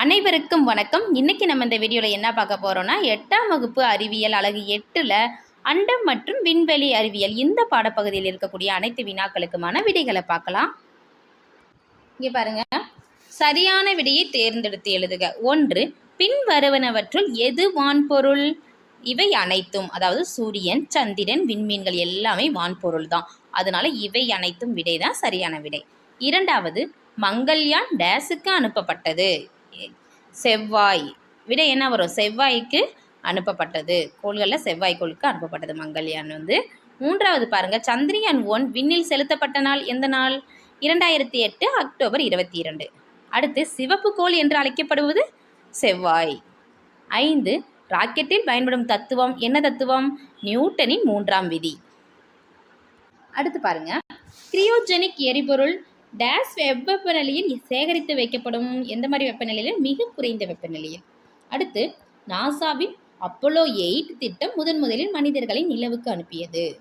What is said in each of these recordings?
அனைவருக்கும் வணக்கம். இன்னைக்கு நம்ம இந்த வீடியோவில் என்ன பார்க்க போகிறோம்னா எட்டாம் வகுப்பு அறிவியல் அழகு எட்டில் அண்டம் மற்றும் விண்வெளி அறிவியல் இந்த பாடப்பகுதியில் இருக்கக்கூடிய அனைத்து வினாக்களுக்குமான விடைகளை பார்க்கலாம். இங்கே பாருங்க. சரியான விடையை தேர்ந்தெடுத்து எழுதுக. ஒன்று பின்வருவனவற்றுள் எது வான்பொருள்? இவை அனைத்தும் அதாவது சூரியன் சந்திரன் விண்மீன்கள் எல்லாமே வான்பொருள் தான். அதனால இவை அனைத்தும் விடை தான் சரியான விடை. இரண்டாவது மங்கள்யான் டேஸுக்கு அனுப்பப்பட்டது. செவ்வாய். விட என்ன வரும்? செவ்வாய்க்கு அனுப்பப்பட்டது. கோள்களில் செவ்வாய் கோளுக்கு அனுப்பப்பட்டது. மங்கள்யான் வந்து மூன்றாவது பாருங்க. சந்திரயான் ஒன் விண்ணில் செலுத்தப்பட்ட நாள் எந்த நாள்? இரண்டாயிரத்தி எட்டு அக்டோபர் இருபத்தி இரண்டு. அடுத்து சிவப்பு கோள் என்று அழைக்கப்படுவது செவ்வாய். ஐந்து ராக்கெட்டில் பயன்படும் தத்துவம் என்ன தத்துவம்? நியூட்டனின் மூன்றாம் விதி. அடுத்து பாருங்க. கிரியோஜெனிக் எரிபொருள் டேஸ் வெப்பநிலையில் சேகரித்து வைக்கப்படும். எந்த மாதிரி வெப்பநிலையில்? மிக குறைந்த வெப்பநிலையில். அடுத்து நாசாவின் அப்போலோ எயிட் திட்டம் முதன் முதலில் மனிதர்களை நிலவுக்கு அனுப்பியது.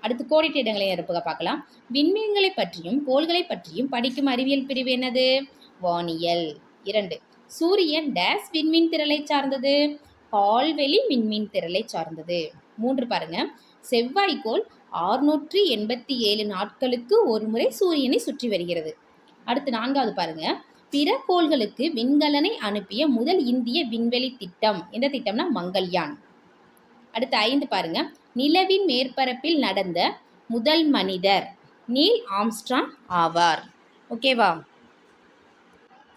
அடுத்து கோடிட்ட இடங்களை இருப்பாக பார்க்கலாம். விண்மீன்களை பற்றியும் கோள்களை பற்றியும் படிக்கும் அறிவியல் பிரிவு என்னது? வானியல். இரண்டு சூரியன் டேஸ் விண்மீன் திரளை சார்ந்தது. பால்வெளி விண்மீன் திரளை சார்ந்தது. மூன்று பாருங்க. செவ்வாய்க்கோள் ஆறுநூற்றி எண்பத்தி ஏழு நாட்களுக்கு ஒரு முறை சூரியனை சுற்றி வருகிறது. அடுத்து நான்காவது பாருங்க. பிற கோள்களுக்கு விண்கலனை அனுப்பிய முதல் இந்திய விண்வெளி திட்டம். எந்த திட்டம்னா? மங்கள்யான். அடுத்து ஐந்து பாருங்க. நிலவின் மேற்பரப்பில் நடந்த முதல் மனிதர் நீல் ஆம்ஸ்ட்ராங் ஆவார். ஓகேவா?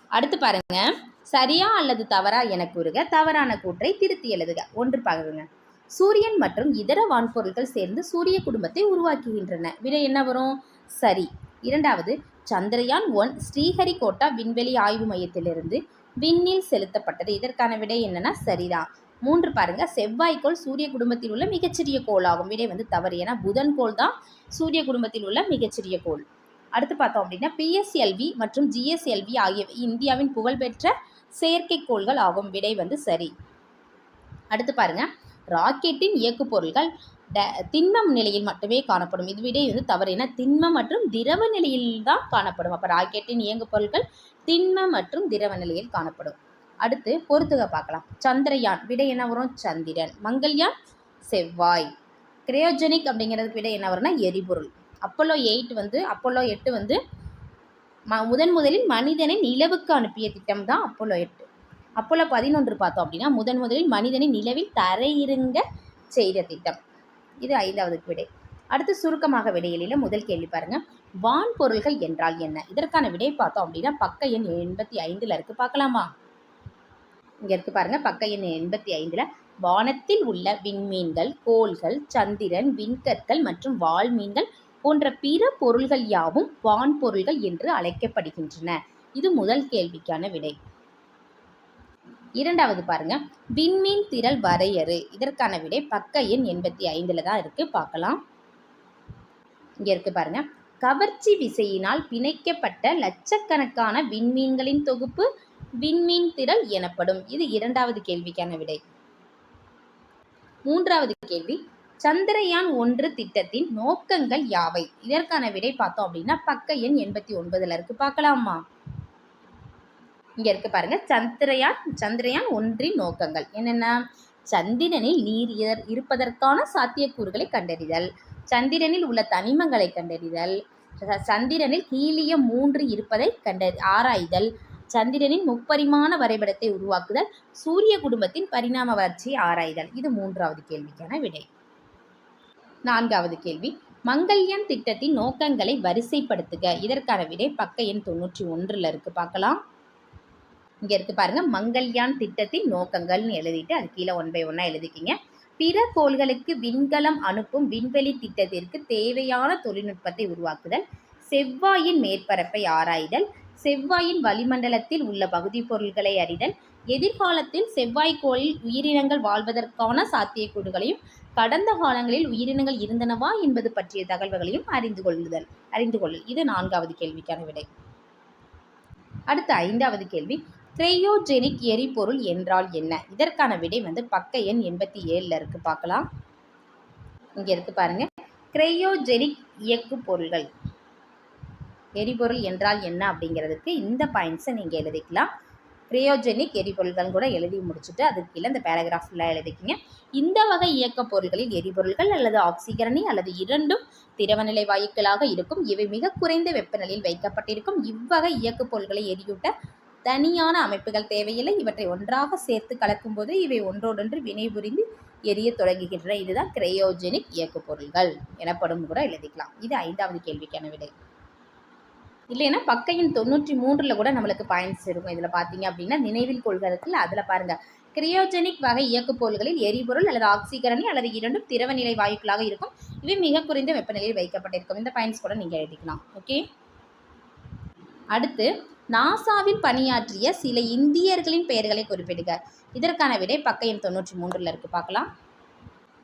அடுத்து பாருங்க. சரியா அல்லது தவறா என கூறுக. தவறான கூற்றை திருத்தி எழுதுக. ஒன்று பாருங்க. சூரியன் மற்றும் இதர வான்பொருள்கள் சேர்ந்து சூரிய குடும்பத்தை உருவாக்குகின்றன. விடை என்ன வரும்? சரி. இரண்டாவது சந்திரயான் ஒன் ஸ்ரீஹரிகோட்டா விண்வெளி ஆய்வு மையத்திலிருந்து விண்ணில் செலுத்தப்பட்டது. இதற்கான விடை என்னன்னா சரிதான். மூன்று பாருங்க. செவ்வாய்க்கோள் சூரிய குடும்பத்தில் உள்ள மிகச்சிறிய கோளாகும். விடை வந்து தவறு. ஏன்னா புதன் கோள் தான் சூரிய குடும்பத்தில் உள்ள மிகச்சிறிய கோள். அடுத்து பார்த்தோம் அப்படின்னா பிஎஸ்எல்வி மற்றும் ஜிஎஸ்எல்வி ஆகியவை இந்தியாவின் புகழ்பெற்ற செயற்கைக்கோள்கள் ஆகும். விடை வந்து சரி. அடுத்து பாருங்கள் ராக்கெட்டின் இயக்கு பொருள்கள் திண்மம் நிலையில் மட்டுமே காணப்படும். இது விடை வந்து தவறு ஏன்னா திண்மம் மற்றும் திரவ நிலையில் தான் காணப்படும். அப்போ ராக்கெட்டின் இயங்கு பொருட்கள் திண்ம மற்றும் திரவ நிலையில் காணப்படும். அடுத்து பொறுத்துக பார்க்கலாம். சந்திரயான் விடை என்ன வரும்? சந்திரன். மங்கள்யான் செவ்வாய். கிரையோஜெனிக் அப்படிங்கிறதுக்கு விடை என்ன வரும்னா எரிபொருள். அப்போலோ எயிட் வந்து அப்போலோ எட்டு வந்து ம முதன் முதலில் மனிதனை நிலவுக்கு அனுப்பிய திட்டம் தான் அப்போலோ எட்டு. அப்போல பதினொன்று பார்த்தோம் அப்படின்னா முதன் முதலில் மனிதனை நிலவில் தரையிறங்க செய்த திட்டம். இது ஐந்தாவது விடை. அடுத்து சுருக்கமாக விடையில முதல் கேள்வி பாருங்க. வான்பொருள்கள் என்றால் என்ன? இதற்கான விடை பார்த்தோம் அப்படின்னா பக்க எண் எண்பத்தி ஐந்தில் இருக்கு. பார்க்கலாமா? இங்க இருக்கு பாருங்க. பக்க எண் எண்பத்தி ஐந்துல வானத்தில் உள்ள விண்மீன்கள் கோள்கள் சந்திரன் விண்கற்கள் மற்றும் வால்மீன்கள் போன்ற பிற பொருள்கள் யாவும் வான் பொருள்கள் என்று அழைக்கப்படுகின்றன. இது முதல் கேள்விக்கான விடை. இரண்டாவது பாருங்க. விண்மீன் திரள் வரையறு. இதற்கான விடை பக்க எண் எண்பத்தி ஐந்தில் தான் இருக்கு. பார்க்கலாம். இங்கே இருக்கு பாருங்க. கவர்ச்சி விசையினால் பிணைக்கப்பட்ட லட்சக்கணக்கான விண்மீன்களின் தொகுப்பு விண்மீன் திரள் எனப்படும். இது இரண்டாவது கேள்விக்கான விடை. மூன்றாவது கேள்வி. சந்திரயான் ஒன்று திட்டத்தின் நோக்கங்கள் யாவை? இதற்கான விடை பார்த்தோம் அப்படின்னா பக்க எண் எண்பத்தி ஒன்பதுல இருக்கு. பார்க்கலாமா? இங்கே இருக்குது பாருங்க. சந்திரயான் சந்திரயான் ஒன்றின் நோக்கங்கள். என்னென்ன? சந்திரனில் நீர் இருப்பதற்கான சாத்தியக்கூறுகளை கண்டறிதல். சந்திரனில் உள்ள தனிமங்களை கண்டறிதல். சந்திரனில் ஹீலியம் மூன்று இருப்பதை கண்டறி ஆராய்தல். சந்திரனின் முப்பரிமாண வரைபடத்தை உருவாக்குதல். சூரிய குடும்பத்தின் பரிணாம வளர்ச்சியை ஆராய்தல். இது மூன்றாவது கேள்விக்கான விடை. நான்காவது கேள்வி. மங்கள்யான் திட்டத்தின் நோக்கங்களை வரிசைப்படுத்துக. இதற்கான விடை பக்க எண் தொண்ணூற்றி ஒன்றில் இருக்கு. பார்க்கலாம். இங்க இருக்கு பாருங்க. மங்கள்யான் திட்டத்தின் நோக்கங்கள்னு எழுதிட்டு அது கீழே ஒன் பை ஒன்னா எழுதிக்கிங்க. பிற கோள்களுக்கு விண்கலம் அனுப்பும் விண்வெளி திட்டத்திற்கு தேவையான தொழில்நுட்பத்தை உருவாக்குதல். செவ்வாயின் மேற்பரப்பை ஆராய்தல். செவ்வாயின் வளிமண்டலத்தில் உள்ள பகுதி பொருள்களை அறிதல். எதிர்காலத்தில் செவ்வாய்க்கோளில் உயிரினங்கள் வாழ்வதற்கான சாத்தியக்கூறுகளையும் கடந்த காலங்களில் உயிரினங்கள் இருந்தனவா என்பது பற்றிய தகவல்களையும் அறிந்து கொள்ளுதல். அறிந்து கொள்ளல் இது நான்காவது கேள்விக்கான விடை. அடுத்த ஐந்தாவது கேள்வி. கிரையோஜெனிக் எரிபொருள் என்றால் என்ன? இதற்கான விடை வந்து பக்க எண் எண்பத்தி ஏழில் இருக்கு. பார்க்கலாம். இங்கே இருக்கு பாருங்க. கிரையோஜெனிக் இயக்கு பொருள்கள். எரிபொருள் என்றால் என்ன அப்படிங்கிறதுக்கு இந்த பாயிண்ட்ஸை நீங்கள் எழுதிக்கலாம். கிரையோஜெனிக் எரிபொருள்கள் கூட எழுதி முடிச்சுட்டு அதுக்கு கீழே இந்த பேராகிராஃப் ஃபுல்லாக எழுதிக்கிங்க. இந்த வகை இயக்கப் பொருள்களில் எரிபொருள்கள் அல்லது ஆக்சிகரணி அல்லது இரண்டும் திரவநிலை வாயுக்களாக இருக்கும். இவை மிக குறைந்த வெப்பநிலையில் வைக்கப்பட்டிருக்கும். இவ்வகை இயக்கப் பொருள்களை எரியூட்ட தனியான அமைப்புகள் தேவையில்லை. இவற்றை ஒன்றாக சேர்த்து கலக்கும்போது இவை ஒன்றோடொன்று வினைபுரிந்து எரிய தொடங்குகின்றன. இதுதான் கிரையோஜெனிக் இயக்கு பொருள்கள் எனப்படும் கூட எழுதிக்கலாம். இது ஐந்தாவது கேள்விக்கான விடை. இல்லைன்னா பக்கையின் தொண்ணூற்றி மூன்றில் கூட நம்மளுக்கு பாயிண்ட்ஸ் இருக்கும். இதில் பார்த்தீங்க அப்படின்னா நினைவில் கொள்கிறதுக்கு அதில் பாருங்கள் கிரியோஜெனிக் வகை இயக்குப் பொருள்களில் எரிபொருள் அல்லது ஆக்சிகரணி அல்லது இரண்டும் திரவநிலை வாயுக்களாக இருக்கும். இவை மிக குறைந்த வெப்பநிலையில் வைக்கப்பட்டிருக்கும். இந்த பாயிண்ட்ஸ் கூட நீங்கள் எழுதிக்கலாம். ஓகே அடுத்து நாசாவில் பணியாற்றிய சில இந்தியர்களின் பெயர்களை குறிப்பிடுக இதற்கான விடை பக்க எண் தொண்ணூற்றி மூன்றில் இருக்குது பார்க்கலாம்.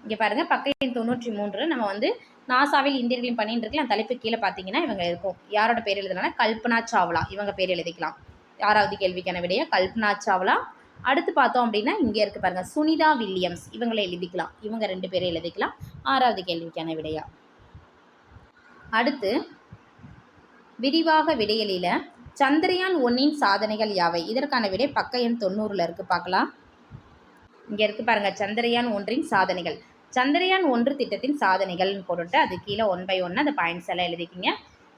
இங்கே பாருங்கள் பக்க எண் தொண்ணூற்றி மூன்று நம்ம வந்து நாசாவில் இந்தியர்களின் பணின்னு இருக்கலாம் தலைப்பு கீழே பார்த்தீங்கன்னா இவங்க இருக்கும். யாரோட பேர் எழுதலாம் கல்பனா சாவ்லா. இவங்க பேர் எழுதிக்கலாம். ஆறாவது கேள்விக்கான விடையை கல்பனா சாவ்லா. அடுத்து பார்த்தோம் அப்படின்னா இங்கே இருக்கு பாருங்கள் சுனிதா வில்லியம்ஸ். இவங்களை எழுதிக்கலாம். இவங்க ரெண்டு பேரை எழுதிக்கலாம். ஆறாவது கேள்விக்கான விடையா? அடுத்து விரிவாக விடையலில் சந்திரயான் ஒன்னின் சாதனைகள் யாவை? இதற்கான விடை பக்க எண் தொண்ணூறில் இருக்குது பார்க்கலாம். இங்கே இருக்குது பாருங்கள் சந்திரயான் ஒன்றின் சாதனைகள். சந்திரயான் ஒன்று திட்டத்தின் சாதனைகள்னு போட்டுட்டு அது கீழே ஒன் பை ஒன்று அந்த பாயிண்ட்ஸ் எல்லாம் எழுதிக்கிங்க.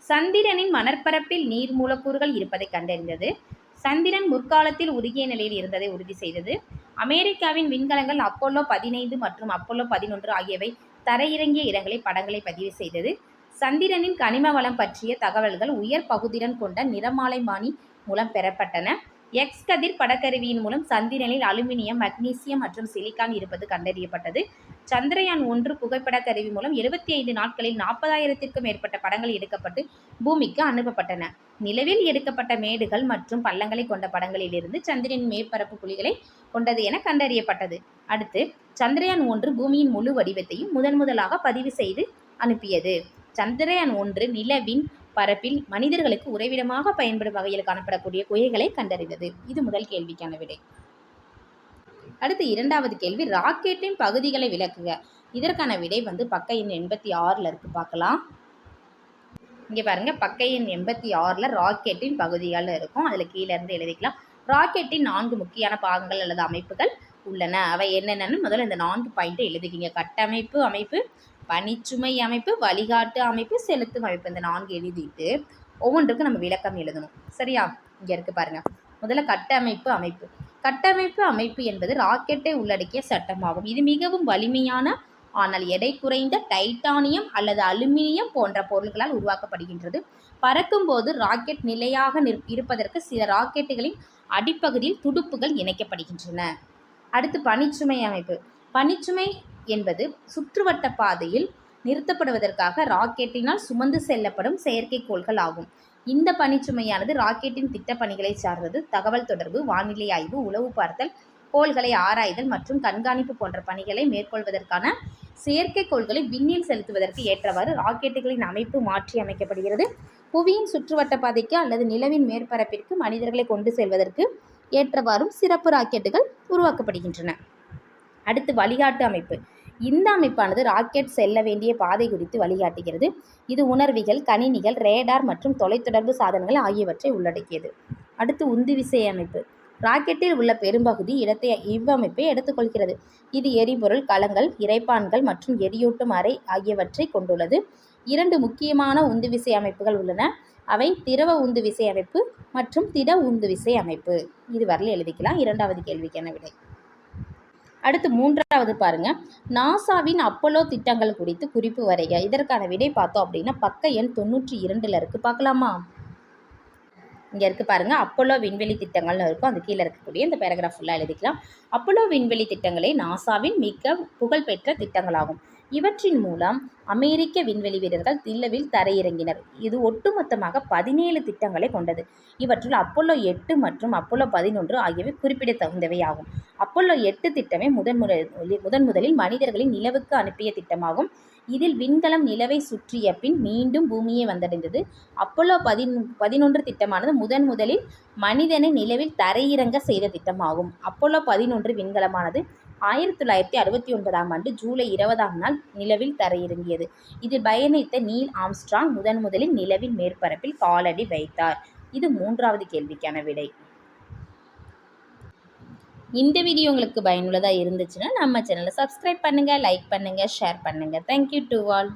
சந்திரனின் மணற்பரப்பில் நீர் மூலக்கூறுகள் இருப்பதை கண்டறிந்தது. சந்திரன் முற்காலத்தில் உருகிய நிலையில் இருந்ததை உறுதி செய்தது. அமெரிக்காவின் விண்கலங்கள் அப்போலோ பதினைந்து மற்றும் அப்போலோ பதினொன்று ஆகியவை தரையிறங்கிய இடங்களை படங்களை பதிவு செய்தது. சந்திரனின் கனிம வளம் பற்றிய தகவல்கள் உயர் பகுதிடன் கொண்ட நிறமாலைமானி மூலம் பெறப்பட்டன. எக்ஸ் கதிர் படக்கருவியின் மூலம் சந்திரனில் அலுமினியம் மக்னீசியம் மற்றும் சிலிக்கான் இருப்பது கண்டறியப்பட்டது. சந்திரயான் ஒன்று புகைப்பட கருவி மூலம் எழுபத்தி ஐந்து நாட்களில் நாற்பதாயிரத்திற்கும் மேற்பட்ட படங்கள் எடுக்கப்பட்டு பூமிக்கு அனுப்பப்பட்டன. நிலவில் எடுக்கப்பட்ட மேடுகள் மற்றும் பள்ளங்களை கொண்ட படங்களிலிருந்து சந்திரனின் மேற்பரப்பு புலிகளை கொண்டது என கண்டறியப்பட்டது. அடுத்து சந்திரயான் ஒன்று பூமியின் முழு வடிவத்தையும் முதன் முதலாக பதிவு செய்து அனுப்பியது. சந்திரயான் ஒன்று நிலவின் பரப்பில் மனிதர்களுக்கு உறைவிடமாக பயன்படும் வகையில் காணப்படக்கூடிய குகைகளை கண்டறிந்தது. இது முதல் கேள்விக்கான விடை. அடுத்து இரண்டாவது கேள்வி ராக்கெட்டின் பகுதிகளை விளக்குக. இதற்கான விடை வந்து பக்க எண் எண்பத்தி ஆறில் இருக்கு. பார்க்கலாம். இங்கே பாருங்க பக்க எண் எண்பத்தி ஆறில் ராக்கெட்டின் பகுதிகள் இருக்கும். அதில் கீழே இருந்து எழுதிக்கலாம். ராக்கெட்டின் நான்கு முக்கியமான பாகங்கள் அல்லது அமைப்புகள் உள்ளன. அவை என்னென்னு முதல்ல இந்த நான்கு பாயிண்ட்டை எழுதிக்கிங்க கட்டமைப்பு அமைப்பு பனிச்சுமை அமைப்பு வழிகாட்டு அமைப்பு செலுத்தும் அமைப்பு இந்த நான்கு எழுதிட்டு ஒவ்வொன்றுக்கும் நம்ம விளக்கம் எழுதணும். சரியா? இங்கே இருக்குது பாருங்கள் முதல்ல கட்டமைப்பு அமைப்பு. கட்டமைப்பு அமைப்பு என்பது ராக்கெட்டை உள்ளடக்கிய சட்டமாகும். இது மிகவும் வலிமையான ஆனால் எடை குறைந்த டைட்டானியம் அல்லது அலுமினியம் போன்ற பொருட்களால் உருவாக்கப்படுகின்றது. பறக்கும்போது ராக்கெட் நிலையாக இருப்பதற்கு சில ராக்கெட்டுகளின் அடிப்பகுதியில் துடுப்புகள் இணைக்கப்படுகின்றன. அடுத்து பனிச்சுமை அமைப்பு. பனிச்சுமை என்பது சுற்றுவட்ட பாதையில் நிறுத்தப்படுவதற்காக ராக்கெட்டினால் சுமந்து செல்லப்படும் செயற்கைக்கோள்கள் ஆகும். இந்த பணிச்சுமையானது ராக்கெட்டின் திட்டப்பணிகளை சார்ந்தது தகவல் தொடர்பு வானிலை ஆய்வு உளவு பார்த்தல் கோள்களை ஆராய்தல் மற்றும் கண்காணிப்பு போன்ற பணிகளை மேற்கொள்வதற்கான செயற்கைக்கோள்களை விண்ணில் செலுத்துவதற்கு ஏற்றவாறு ராக்கெட்டுகளின் அமைப்பு மாற்றி அமைக்கப்படுகிறது. புவியின் சுற்றுவட்ட பாதைக்கு அல்லது நிலவின் மேற்பரப்பிற்கு மனிதர்களை கொண்டு செல்வதற்கு ஏற்றவாறும் சிறப்பு ராக்கெட்டுகள் உருவாக்கப்படுகின்றன. அடுத்து வழிகாட்டு அமைப்பு. இந்த அமைப்பானது ராக்கெட் செல்ல வேண்டிய பாதை குறித்து வழிகாட்டுகிறது. இது உணர்விகள் கணினிகள் ரேடார் மற்றும் தொலைத்தொடர்பு சாதனங்கள் ஆகியவற்றை உள்ளடக்கியது. அடுத்து உந்து விசை அமைப்பு. ராக்கெட்டில் உள்ள பெரும்பகுதி இடத்தை இவ்வமைப்பை எடுத்துக்கொள்கிறது. இது எரிபொருள் கலங்கள் இறைப்பான்கள் மற்றும் எரியூட்டும் அறை ஆகியவற்றை கொண்டுள்ளது. இரண்டு முக்கியமான உந்து விசை அமைப்புகள் உள்ளன. அவை திரவ உந்து விசை அமைப்பு மற்றும் திட உந்து விசை அமைப்பு. இது வரல எழுதிக்கலாம். இரண்டாவது கேள்விக்கான விடை. அடுத்து மூன்றாவது பாருங்க. நாசாவின் அப்போலோ திட்டங்கள் குறித்து குறிப்பு வரைக. இதற்கான விடை பார்த்தோம் அப்படின்னா பக்க எண் தொண்ணூற்றி இரண்டில் இருக்குது பார்க்கலாமா? இங்கே இருக்குது பாருங்கள் அப்போலோ விண்வெளி திட்டங்கள்னு இருக்கும். அது கீழே இருக்கக்கூடிய இந்த பேராகிராஃப் ஃபுல்லாக எழுதிக்கலாம். அப்போலோ விண்வெளி திட்டங்களே நாசாவின் மிக புகழ்பெற்ற திட்டங்களாகும். இவற்றின் மூலம் அமெரிக்க விண்வெளி வீரர்கள் நிலவில் தரையிறங்கினர். இது ஒட்டுமொத்தமாக பதினேழு திட்டங்களை கொண்டது. இவற்றுள் அப்போலோ எட்டு மற்றும் அப்போலோ பதினொன்று ஆகியவை குறிப்பிடத்தகுந்தவை ஆகும் அப்போலோ எட்டு திட்டமே முதன் முதன் முதலில் மனிதர்களின் நிலவுக்கு அனுப்பிய திட்டமாகும். இதில் விண்கலம் நிலவை சுற்றிய பின் மீண்டும் பூமியை வந்தடைந்தது. அப்போலோ பதின் பதினொன்று திட்டமானது முதன் முதலில் மனிதனை நிலவில் தரையிறங்க செய்த திட்டமாகும். அப்போலோ பதினொன்று விண்கலமானது ஆயிரத்தி தொள்ளாயிரத்தி அறுபத்தி ஒன்பதாம் ஆண்டு ஜூலை இருபதாம் நாள் நிலவில் தரையிறங்கியது. இதில் பயணித்த நீல் ஆம்ஸ்ட்ராங் முதன் முதலில் நிலவின் மேற்பரப்பில் காலடி வைத்தார். இது மூன்றாவது கேள்விக்கான விடை. இந்த வீடியோ உங்களுக்கு பயனுள்ளதாக இருந்துச்சுன்னா நம்ம சேனலை சப்ஸ்கிரைப் பண்ணுங்கள் லைக் பண்ணுங்கள் ஷேர் பண்ணுங்கள் தேங்க்யூ டு ஆல்